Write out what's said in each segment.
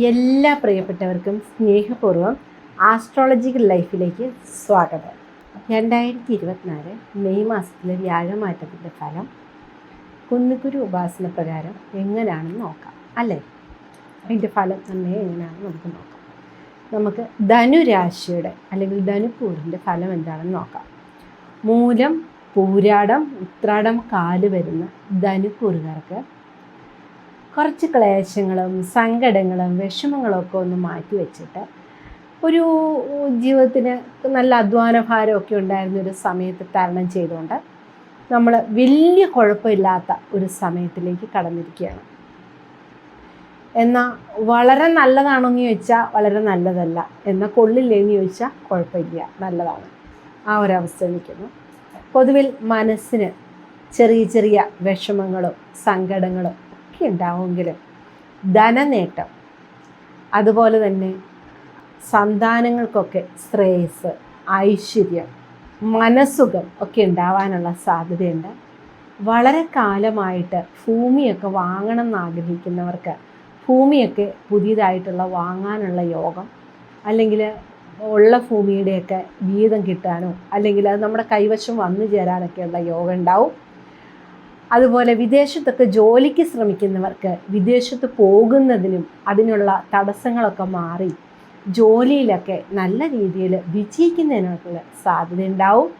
എല്ലാ പ്രിയപ്പെട്ടവർക്കും സ്നേഹപൂർവം ആസ്ട്രോളജിക്കൽ ലൈഫിലേക്ക് സ്വാഗതം. രണ്ടായിരത്തി ഇരുപത്തിനാല് മെയ് മാസത്തിലെ വ്യാഴമാറ്റത്തിന്റെ ഫലം കുന്നുകുരു ഉപാസന പ്രകാരം എങ്ങനെയാണെന്ന് നോക്കാം അല്ലേ? അതിന്റെ ഫലം തന്നെ എങ്ങനെയാണെന്ന് നമുക്ക് നോക്കാം. നമുക്ക് ധനുരാശിയുടെ അല്ലെങ്കിൽ ധനുപൂരിന്റെ ഫലം എന്താണെന്ന് നോക്കാം. മൂലം പൂരാടം ഉത്രാടം കാൽ വരുന്ന ധനുക്കൂറുകാർക്ക് കുറച്ച് ക്ലേശങ്ങളും സങ്കടങ്ങളും വിഷമങ്ങളും ഒക്കെ ഒന്ന് മാറ്റി വെച്ചിട്ട് ഒരു ജീവിതത്തിന് നല്ല അധ്വാന ഭാരമൊക്കെ ഉണ്ടായിരുന്ന ഒരു സമയത്ത് തരണം ചെയ്തുകൊണ്ട് നമ്മൾ വലിയ കുഴപ്പമില്ലാത്ത ഒരു സമയത്തിലേക്ക് കടന്നിരിക്കുകയാണ്. എന്നാൽ വളരെ നല്ലതാണോ എന്ന് ചോദിച്ചാൽ വളരെ നല്ലതല്ല. എന്നാൽ കൊള്ളില്ലേന്ന് ചോദിച്ചാൽ കുഴപ്പമില്ല നല്ലതാണ്. ആ ഒരവസ്ഥ നിൽക്കുന്നു. പൊതുവിൽ മനസ്സിന് ചെറിയ ചെറിയ വിഷമങ്ങളും സങ്കടങ്ങളും ഒക്കെ ഉണ്ടാവുമെങ്കിലും ധനനേട്ടം അതുപോലെ തന്നെ സന്താനങ്ങൾക്കൊക്കെ ശ്രേയസ് ഐശ്വര്യം മനസ്സുഖം ഒക്കെ ഉണ്ടാവാനുള്ള സാധ്യതയുണ്ട്. വളരെ കാലമായിട്ട് ഭൂമിയൊക്കെ വാങ്ങണം എന്നാഗ്രഹിക്കുന്നവർക്ക് ഭൂമിയൊക്കെ പുതിയതായിട്ടുള്ള വാങ്ങാനുള്ള യോഗം അല്ലെങ്കിൽ ഉള്ള ഭൂമിയുടെയൊക്കെ വീതം കിട്ടാനോ അല്ലെങ്കിൽ അത് നമ്മുടെ കൈവശം വന്നു ചേരാനൊക്കെയുള്ള യോഗം ഉണ്ടാവും. അതുപോലെ വിദേശത്തൊക്കെ ജോലിക്ക് ശ്രമിക്കുന്നവർക്ക് വിദേശത്ത് പോകുന്നതിനും അതിനുള്ള തടസ്സങ്ങളൊക്കെ മാറി ജോലിയിലൊക്കെ നല്ല രീതിയിൽ വിജയിക്കുന്നതിനുള്ള സാധ്യതയുണ്ടാവും.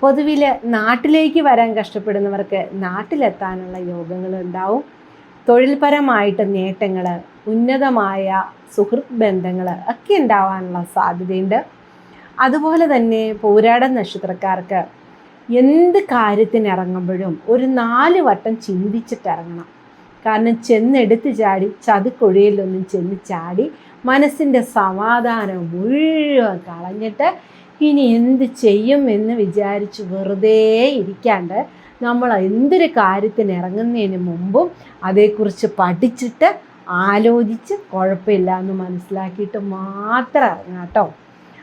പൊതുവിൽ നാട്ടിലേക്ക് വരാൻ കഷ്ടപ്പെടുന്നവർക്ക് നാട്ടിലെത്താനുള്ള യോഗങ്ങൾ ഉണ്ടാവും. തൊഴിൽപരമായിട്ട് നേട്ടങ്ങൾ ഉന്നതമായ സുഹൃത് ബന്ധങ്ങൾ ഒക്കെ ഉണ്ടാവാനുള്ള സാധ്യതയുണ്ട്. അതുപോലെ തന്നെ പോരാട നക്ഷത്രക്കാർക്ക് എന്ത് കാര്യത്തിനിറങ്ങുമ്പോഴും ഒരു നാല് വട്ടം ചിന്തിച്ചിട്ട് ഇറങ്ങണം കാരണം ചെന്നെടുത്ത് ചാടി ചതുക്കൊഴിയിലൊന്നും ചെന്ന് ചാടി മനസ്സിന്റെ സമാധാനം മുഴുവൻ കളഞ്ഞിട്ട് ഇനി എന്ത് ചെയ്യും എന്ന് വിചാരിച്ച് വെറുതെ ഇരിക്കാണ്ട് നമ്മൾ എന്തൊരു കാര്യത്തിന് ഇറങ്ങുന്നതിന് മുമ്പും അതേക്കുറിച്ച് പഠിച്ചിട്ട് ആലോചിച്ച് കുഴപ്പമില്ല എന്ന് മനസ്സിലാക്കിയിട്ട് മാത്രം ഇറങ്ങാം കേട്ടോ.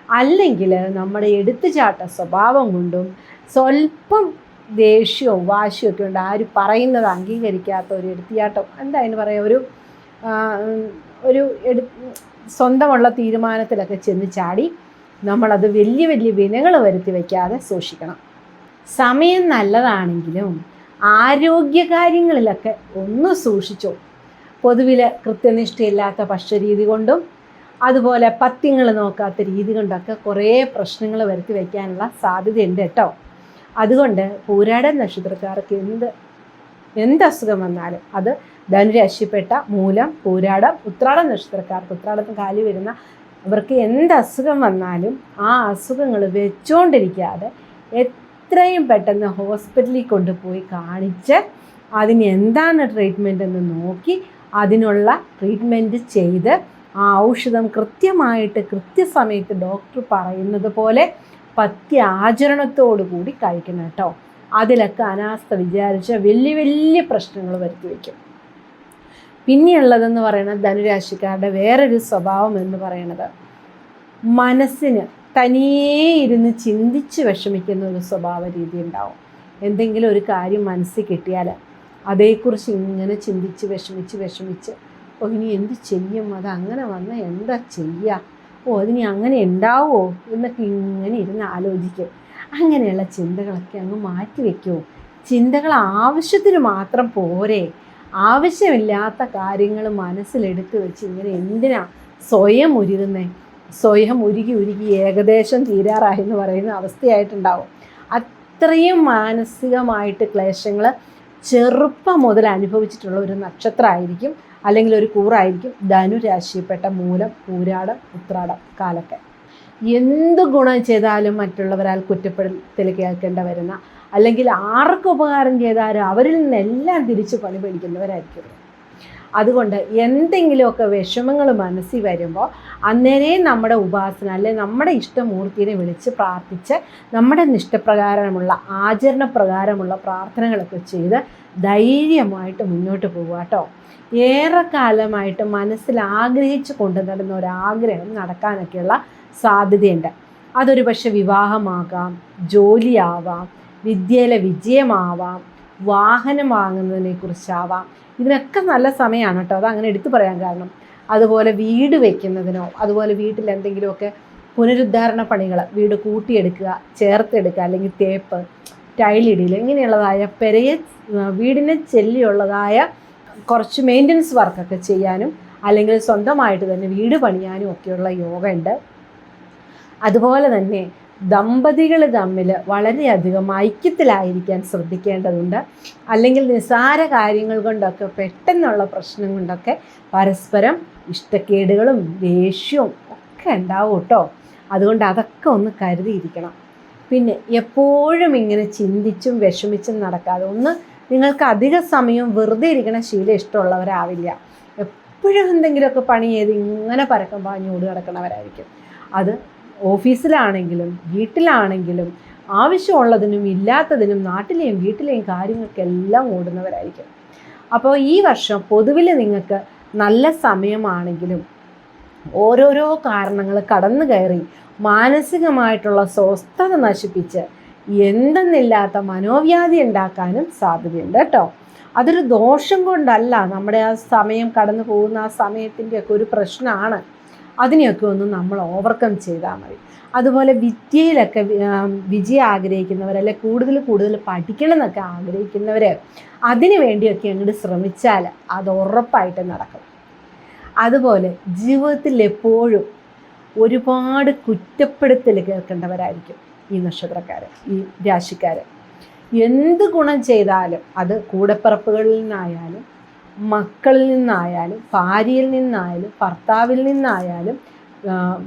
അല്ലെങ്കിൽ നമ്മുടെ എടുത്തുചാട്ട സ്വഭാവം കൊണ്ടും സ്വല്പം ദേഷ്യവും വാശിയും ഒക്കെ ഉണ്ട്. ആര് പറയുന്നത് അംഗീകരിക്കാത്ത ഒരു എടുത്തിയാട്ടം. എന്താ അതിന് പറയുക ഒരു ഒരു എടു സ്വന്തമുള്ള തീരുമാനത്തിലൊക്കെ ചെന്ന് ചാടി നമ്മളത് വലിയ വലിയ വിനകൾ വരുത്തി വയ്ക്കാതെ സൂക്ഷിക്കണം. സമയം നല്ലതാണെങ്കിലും ആരോഗ്യകാര്യങ്ങളിലൊക്കെ ഒന്ന് സൂക്ഷിച്ചോ. പൊതുവിൽ കൃത്യനിഷ്ഠയില്ലാത്ത ഭക്ഷ്യരീതി കൊണ്ടും അതുപോലെ പത്യങ്ങൾ നോക്കാത്ത രീതി കൊണ്ടൊക്കെ കുറേ പ്രശ്നങ്ങൾ വരുത്തി വയ്ക്കാനുള്ള സാധ്യതയുണ്ട് കേട്ടോ. അതുകൊണ്ട് പൂരാടൻ നക്ഷത്രക്കാർക്ക് എന്ത് എന്ത് അസുഖം വന്നാലും അത് ധനുരാശിപ്പെട്ട മൂലം പൂരാടം ഉത്രാടം നക്ഷത്രക്കാർക്ക് ഉത്രാടത്തിന് കാലി വരുന്ന അവർക്ക് എന്ത് അസുഖം വന്നാലും ആ അസുഖങ്ങൾ വെച്ചുകൊണ്ടിരിക്കാതെ എത്രയും പെട്ടെന്ന് ഹോസ്പിറ്റലിൽ കൊണ്ടുപോയി കാണിച്ച് അതിന് എന്താണ് ട്രീറ്റ്മെന്റ് എന്ന് നോക്കി അതിനുള്ള ട്രീറ്റ്മെന്റ് ചെയ്ത് ആ ഔഷധം കൃത്യമായിട്ട് കൃത്യസമയത്ത് ഡോക്ടർ പറയുന്നത് പോലെ പത്യ ആചരണത്തോടു കൂടി കഴിക്കണം കേട്ടോ. അതിലൊക്കെ അനാസ്ഥ വിചാരിച്ച വലിയ വലിയ പ്രശ്നങ്ങൾ വരുത്തി വയ്ക്കും. പിന്നെയുള്ളതെന്ന് പറയുന്നത് ധനുരാശിക്കാരുടെ വേറൊരു സ്വഭാവം എന്ന് പറയുന്നത് മനസ്സിന് തനിയേ ഇരുന്ന് ചിന്തിച്ച് വിഷമിക്കുന്ന ഒരു സ്വഭാവ രീതി ഉണ്ടാവും. എന്തെങ്കിലും ഒരു കാര്യം മനസ്സിൽ കിട്ടിയാൽ അതേക്കുറിച്ച് ഇങ്ങനെ ചിന്തിച്ച് വിഷമിച്ച് വിഷമിച്ച് ഓ ഇനി എന്ത് ചെയ്യും? അത് അങ്ങനെ വന്നാൽ എന്താ ചെയ്യുക ഓ അതിനി അങ്ങനെ ഉണ്ടാവുമോ എന്നൊക്കെ ഇങ്ങനെ ഇരുന്ന് ആലോചിക്കും. അങ്ങനെയുള്ള ചിന്തകളൊക്കെ അങ്ങ് മാറ്റി വയ്ക്കുമോ ചിന്തകൾ ആവശ്യത്തിന് മാത്രം പോരെ. ആവശ്യമില്ലാത്ത കാര്യങ്ങൾ മനസ്സിലെടുത്ത് വെച്ച് ഇങ്ങനെ എന്തിനാ സ്വയം ഉരുകുന്നേ? സ്വയം ഉരുകി ഉരുകി ഏകദേശം തീരാറായി എന്ന് പറയുന്ന അവസ്ഥയായിട്ടുണ്ടാവും. അത്രയും മാനസികമായിട്ട് ക്ലേശങ്ങൾ ചെറുപ്പം മുതൽ അനുഭവിച്ചിട്ടുള്ള ഒരു നക്ഷത്രമായിരിക്കും അല്ലെങ്കിൽ ഒരു കൂറായിരിക്കും ധനുരാശിയിൽപ്പെട്ട മൂലം പൂരാടം ഉത്രാടം കാലൊക്കെ. എന്ത് ഗുണം ചെയ്താലും മറ്റുള്ളവരാൽ കുറ്റപ്പെടുത്തൽ കേൾക്കേണ്ട വരുന്ന അല്ലെങ്കിൽ ആർക്ക് ഉപകാരം ചെയ്താലും അവരിൽ നിന്നെല്ലാം തിരിച്ച് പണി പിടിക്കുന്നവരായിരിക്കും അതുകൊണ്ട് എന്തെങ്കിലുമൊക്കെ വിഷമങ്ങൾ മനസ്സിൽ വരുമ്പോൾ അന്നേരെ നമ്മുടെ ഉപാസന അല്ലെ നമ്മുടെ ഇഷ്ടമൂർത്തിനെ വിളിച്ച് പ്രാർത്ഥിച്ച് നമ്മുടെ നിഷ്ഠപ്രകാരമുള്ള ആചരണപ്രകാരമുള്ള പ്രാർത്ഥനകളൊക്കെ ചെയ്ത് ധൈര്യമായിട്ട് മുന്നോട്ട് പോകുക കേട്ടോ ഏറെക്കാലമായിട്ട് മനസ്സിൽ ആഗ്രഹിച്ചു കൊണ്ടു നടന്ന ഒരാഗ്രഹം നടക്കാനൊക്കെയുള്ള സാധ്യതയുണ്ട്. അതൊരു പക്ഷെ വിവാഹമാകാം ജോലിയാവാം വിദ്യയിലെ വിജയമാവാം വാഹനം വാങ്ങുന്നതിനെ കുറിച്ചാവാം ഇതിനൊക്കെ നല്ല സമയമാണ് കേട്ടോ. അത് അങ്ങനെ എടുത്തു പറയാൻ കാരണം. അതുപോലെ വീട് വയ്ക്കുന്നതിനോ അതുപോലെ വീട്ടിൽ എന്തെങ്കിലുമൊക്കെ പുനരുദ്ധാരണ പണികൾ വീട് കൂട്ടിയെടുക്കുക ചേർത്തെടുക്കുക അല്ലെങ്കിൽ തേപ്പ് ടൈലിടിയിൽ ഇങ്ങനെയുള്ളതായ പെരയെ വീടിനെ ചെല്ലിയുള്ളതായ കുറച്ച് മെയിന്റനൻസ് വർക്കൊക്കെ ചെയ്യാനും അല്ലെങ്കിൽ സ്വന്തമായിട്ട് തന്നെ വീട് പണിയാനും ഒക്കെയുള്ള യോഗ ഉണ്ട്. അതുപോലെ തന്നെ ദമ്പതികൾ തമ്മിൽ വളരെയധികം ഐക്യത്തിലായിരിക്കാൻ ശ്രദ്ധിക്കേണ്ടതുണ്ട്. അല്ലെങ്കിൽ നിസ്സാര കാര്യങ്ങൾ കൊണ്ടൊക്കെ പെട്ടെന്നുള്ള പ്രശ്നം കൊണ്ടൊക്കെ പരസ്പരം ഇഷ്ടക്കേടുകളും ദേഷ്യവും ഒക്കെ ഉണ്ടാവും കേട്ടോ. അതുകൊണ്ട് അതൊക്കെ ഒന്ന് കരുതിയിരിക്കണം. പിന്നെ എപ്പോഴും ഇങ്ങനെ ചിന്തിച്ചും വിഷമിച്ചും നടക്കാതെ ഒന്ന് നിങ്ങൾക്ക് അധിക സമയം വെറുതെ ഇരിക്കണ ശീലം ഇഷ്ടമുള്ളവരാവില്ല. എപ്പോഴും എന്തെങ്കിലുമൊക്കെ പണി ചെയ്ത് ഇങ്ങനെ പരക്കം പാഞ്ഞു ഓടി നടക്കണവരായിരിക്കും അത് ഓഫീസിലാണെങ്കിലും വീട്ടിലാണെങ്കിലും ആവശ്യമുള്ളതിനും ഇല്ലാത്തതിനും നാട്ടിലെയും വീട്ടിലെയും കാര്യങ്ങൾക്കെല്ലാം ഓടുന്നവരായിരിക്കും. അപ്പോൾ ഈ വർഷം പൊതുവിൽ നിങ്ങൾക്ക് നല്ല സമയമാണെങ്കിലും ഓരോരോ കാരണങ്ങൾ കടന്നു കയറി മാനസികമായിട്ടുള്ള സ്വസ്ഥത നശിപ്പിച്ച് എന്തെന്നില്ലാത്ത മനോവ്യാധി ഉണ്ടാക്കാനും സാധ്യതയുണ്ട് കേട്ടോ. അതൊരു ദോഷം കൊണ്ടല്ല നമ്മുടെ ആ സമയം കടന്നു പോകുന്ന ആ സമയത്തിന്റെയൊക്കെ ഒരു പ്രശ്നമാണ്. അതിനെയൊക്കെ ഒന്ന് നമ്മൾ ഓവർകം ചെയ്താൽ മതി. അതുപോലെ വിദ്യയിലൊക്കെ വിജയം ആഗ്രഹിക്കുന്നവർ അല്ലെ കൂടുതൽ കൂടുതൽ പഠിക്കണം എന്നൊക്കെ ആഗ്രഹിക്കുന്നവർ അതിനു വേണ്ടിയൊക്കെ അങ്ങോട്ട് ശ്രമിച്ചാൽ അത് ഉറപ്പായിട്ട് നടക്കും. അതുപോലെ ജീവിതത്തിൽ എപ്പോഴും ഒരുപാട് കുറ്റപ്പെടുത്തൽ കേൾക്കേണ്ടവരായിരിക്കും ഈ നക്ഷത്രക്കാർ ഈ രാശിക്കാർ. എന്ത് ഗുണം ചെയ്താലും അത് കൂടപ്പിറപ്പുകളിൽ നിന്നായാലും മക്കളിൽ നിന്നായാലും ഭാര്യയിൽ നിന്നായാലും ഭർത്താവിൽ നിന്നായാലും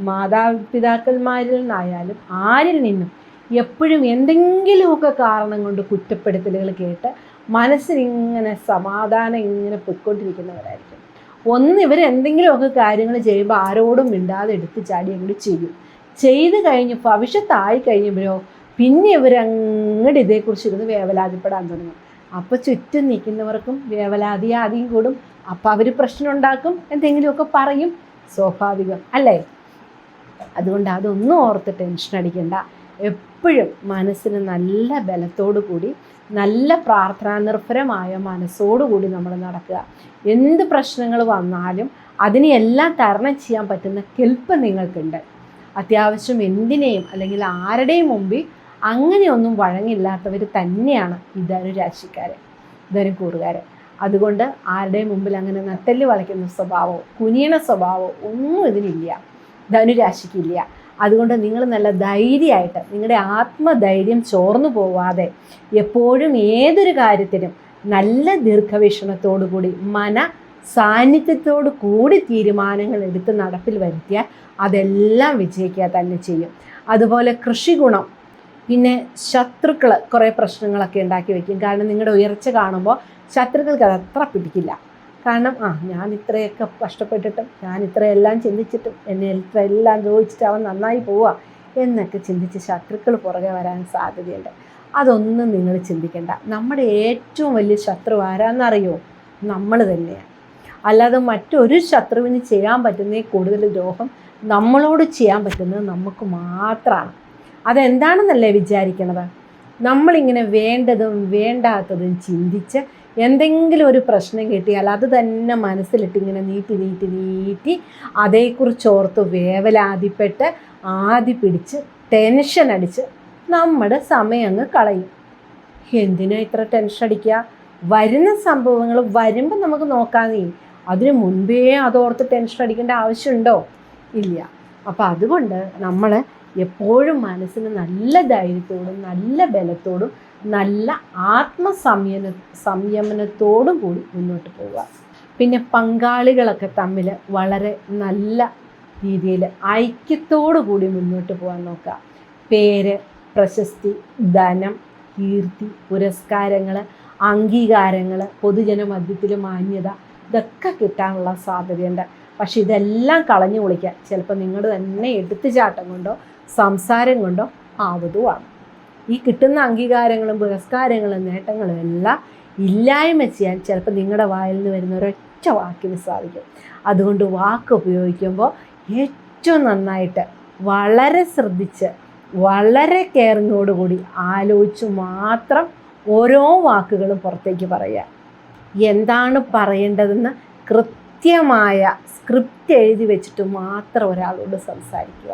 മാതാപിതാക്കന്മാരിൽ നിന്നായാലും ആരിൽ നിന്നും എപ്പോഴും എന്തെങ്കിലുമൊക്കെ കാരണം കൊണ്ട് കുറ്റപ്പെടുത്തലുകൾ കേട്ട് മനസ്സിനിങ്ങനെ സമാധാനം ഇങ്ങനെ പൊയ്ക്കൊണ്ടിരിക്കുന്നവരായിരിക്കും. ഒന്ന് ഇവർ എന്തെങ്കിലുമൊക്കെ കാര്യങ്ങൾ ചെയ്യുമ്പോൾ ആരോടും മിണ്ടാതെ എടുത്ത് ചാടി അങ്ങോട്ട് ചെയ്യും. ചെയ്ത് കഴിഞ്ഞ് ഭവിഷ്യത്തായി കഴിയുമ്പോഴോ പിന്നെ ഇവരങ്ങോട്ട് ഇതേക്കുറിച്ച് ഇരുന്ന് വേവലാതിപ്പെടാൻ തുടങ്ങും. അപ്പോൾ ചുറ്റും നിൽക്കുന്നവർക്കും വേവലാതി ആദ്യം കൂടും. അപ്പോൾ അവർ പ്രശ്നം ഉണ്ടാക്കും എന്തെങ്കിലുമൊക്കെ പറയും. സ്വാഭാവികം അല്ലേ? അതുകൊണ്ട് അതൊന്നും ഓർത്ത് ടെൻഷൻ അടിക്കണ്ട. എപ്പോഴും മനസ്സിന് നല്ല ബലത്തോടു കൂടി നല്ല പ്രാർത്ഥനാനിർഭരമായ മനസ്സോടുകൂടി നമ്മൾ നടക്കുക. എന്ത് പ്രശ്നങ്ങൾ വന്നാലും അതിനെയെല്ലാം തരണം ചെയ്യാൻ പറ്റുന്ന കെൽപ്പ് നിങ്ങൾക്കുണ്ട്. അത്യാവശ്യം എന്തിനേയും അല്ലെങ്കിൽ ആരുടെയും മുമ്പിൽ അങ്ങനെയൊന്നും വഴങ്ങില്ലാത്തവർ തന്നെയാണ് ഈ ധനുരാശിക്കാർ ധനുക്കൂറുകാർ അതുകൊണ്ട് ആരുടെയും മുമ്പിൽ അങ്ങനെ നട്ടൽ വളയ്ക്കുന്ന സ്വഭാവമോ കുനിയണ സ്വഭാവമോ ഒന്നും ഇതിനില്ല ധനുരാശിക്കില്ല അതുകൊണ്ട് നിങ്ങൾ നല്ല ധൈര്യമായിട്ട് നിങ്ങളുടെ ആത്മധൈര്യം ചോർന്നു പോവാതെ എപ്പോഴും ഏതൊരു കാര്യത്തിനും നല്ല ദീർഘവീക്ഷണത്തോടു കൂടി മന സാന്നിധ്യത്തോടു കൂടി തീരുമാനങ്ങൾ എടുത്ത് നടപ്പിൽ വരുത്തിയാൽ അതെല്ലാം വിജയിക്കുക തന്നെ ചെയ്യും. അതുപോലെ കൃഷി ഗുണം പിന്നെ ശത്രുക്കൾ കുറേ പ്രശ്നങ്ങളൊക്കെ ഉണ്ടാക്കി വെക്കും. കാരണം നിങ്ങളുടെ ഉയർച്ച കാണുമ്പോൾ ശത്രുക്കൾക്ക് അത് അത്ര പിടിക്കില്ല. കാരണം ആ ഞാൻ ഇത്രയൊക്കെ കഷ്ടപ്പെട്ടിട്ടും ഞാൻ ഇത്രയെല്ലാം ചിന്തിച്ചിട്ടും എന്നെ ഇത്രയെല്ലാം ചോദിച്ചിട്ട് അവൻ നന്നായി പോവുക എന്നൊക്കെ ചിന്തിച്ച് ശത്രുക്കൾ പുറകെ വരാൻ സാധ്യതയുണ്ട്. അതൊന്നും നിങ്ങൾ ചിന്തിക്കേണ്ട. നമ്മുടെ ഏറ്റവും വലിയ ശത്രു ആരാന്നറിയോ? നമ്മൾ തന്നെയാണ് അല്ലാതെ മറ്റൊരു ശത്രുവിന് ചെയ്യാൻ പറ്റുന്ന കൂടുതൽ ദ്രോഹം നമ്മളോട് ചെയ്യാൻ പറ്റുന്നത് നമുക്ക് മാത്രമാണ് അതെന്താണെന്നല്ലേ വിചാരിക്കണത്? നമ്മളിങ്ങനെ വേണ്ടതും വേണ്ടാത്തതും ചിന്തിച്ച് എന്തെങ്കിലും ഒരു പ്രശ്നം കിട്ടിയാൽ അത് തന്നെ മനസ്സിലിട്ട് ഇങ്ങനെ നീട്ടി നീട്ടി നീട്ടി അതേക്കുറിച്ച് ഓർത്ത് വേവലാതിപ്പെട്ട് ആദ്യ പിടിച്ച് ടെൻഷൻ അടിച്ച് നമ്മുടെ സമയം അങ്ങ് കളയും. എന്തിനാ ഇത്ര ടെൻഷൻ അടിക്കുക? വരുന്ന സംഭവങ്ങൾ വരുമ്പോൾ നമുക്ക് നോക്കാന്നേ അതിന് മുൻപേ അതോർത്ത് ടെൻഷൻ അടിക്കേണ്ട ആവശ്യമുണ്ടോ? ഇല്ല. അപ്പോൾ അതുകൊണ്ട് നമ്മൾ എപ്പോഴും മനസ്സിന് നല്ല ധൈര്യത്തോടും നല്ല ബലത്തോടും നല്ല ആത്മസംയമന സംയമനത്തോടും കൂടി മുന്നോട്ട് പോവുക. പിന്നെ പങ്കാളികളൊക്കെ തമ്മിൽ വളരെ നല്ല രീതിയിൽ ഐക്യത്തോടു കൂടി മുന്നോട്ട് പോകാൻ നോക്കുക. പേര് പ്രശസ്തി ധനം കീർത്തി പുരസ്കാരങ്ങൾ അംഗീകാരങ്ങൾ പൊതുജനമധ്യത്തിൽ മാന്യത ഇതൊക്കെ കിട്ടാനുള്ള സാധ്യതയുണ്ട്. പക്ഷെ ഇതെല്ലാം കളഞ്ഞു കുളിക്കുക ചിലപ്പോൾ നിങ്ങൾ തന്നെ എടുത്തുചാട്ടം കൊണ്ടോ സംസാരം കൊണ്ടോ ആവതുമാണ്. ഈ കിട്ടുന്ന അംഗീകാരങ്ങളും പുരസ്കാരങ്ങളും നേട്ടങ്ങളും എല്ലാം ഇല്ലായ്മ ചെയ്യാൻ ചിലപ്പോൾ നിങ്ങളുടെ വായിൽ നിന്ന് വരുന്ന ഒരൊറ്റ വാക്കിന് സാധിക്കും. അതുകൊണ്ട് വാക്ക് ഉപയോഗിക്കുമ്പോൾ ഏറ്റവും നന്നായിട്ട് വളരെ ശ്രദ്ധിച്ച് വളരെ കെയറിങ്ങോടുകൂടി ആലോചിച്ച് മാത്രം ഓരോ വാക്കുകളും പുറത്തേക്ക് പറയുക. എന്താണ് പറയേണ്ടതെന്ന് കൃത്യമായ സ്ക്രിപ്റ്റ് എഴുതി വെച്ചിട്ട് മാത്രം ഒരാളോട് സംസാരിക്കുക.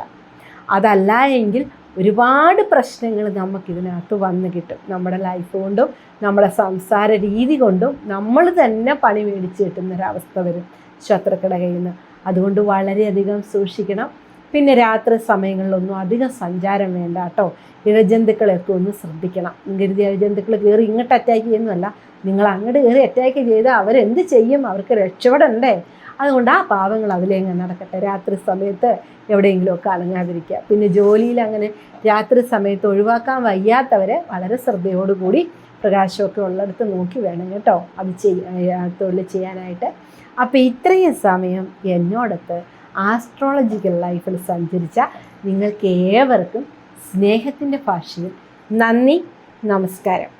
അതല്ല എങ്കിൽ ഒരുപാട് പ്രശ്നങ്ങൾ നമുക്കിതിനകത്ത് വന്നു കിട്ടും. നമ്മുടെ ലൈഫ് കൊണ്ടും നമ്മുടെ സംസാര രീതി കൊണ്ടും നമ്മൾ തന്നെ പണി മേടിച്ച് കിട്ടുന്നൊരവസ്ഥ വരും ശത്രുക്കളുടെ കയ്യിൽ നിന്ന് അതുകൊണ്ട് വളരെയധികം സൂക്ഷിക്കണം. പിന്നെ രാത്രി സമയങ്ങളിലൊന്നും അധികം സഞ്ചാരം വേണ്ട കേട്ടോ. ഇഴജന്തുക്കളെയൊക്കെ ഒന്ന് ശ്രദ്ധിക്കണം. കരുതി ഇഴജന്തുക്കൾ കയറി ഇങ്ങോട്ട് അറ്റാക്ക് ചെയ്യുന്നതല്ല. നിങ്ങൾ അങ്ങോട്ട് കയറി അറ്റാക്ക് ചെയ്താൽ അവരെന്ത് ചെയ്യും? അവർക്ക് രക്ഷപ്പെടണ്ടേ? അതുകൊണ്ട് ആ പാവങ്ങൾ അതിലേങ്ങ് നടക്കട്ടെ. രാത്രി സമയത്ത് എവിടെയെങ്കിലുമൊക്കെ അലങ്ങാതിരിക്കുക. പിന്നെ ജോലിയിൽ അങ്ങനെ രാത്രി സമയത്ത് ഒഴിവാക്കാൻ വയ്യാത്തവരെ വളരെ ശ്രദ്ധയോടുകൂടി പ്രകാശമൊക്കെ ഉള്ളിടത്ത് നോക്കി വേണം കേട്ടോ. അത് ചെയ്യാൻ തൊഴിൽ ചെയ്യാനായിട്ട്. അപ്പോൾ ഇത്രയും സമയം എന്നോടൊത്ത് ആസ്ട്രോളജിക്കൽ ലൈഫിൽ സഞ്ചരിച്ച നിങ്ങൾക്ക് ഏവർക്കും സ്നേഹത്തിന്റെ ഭാഷയിൽ നന്ദി നമസ്കാരം.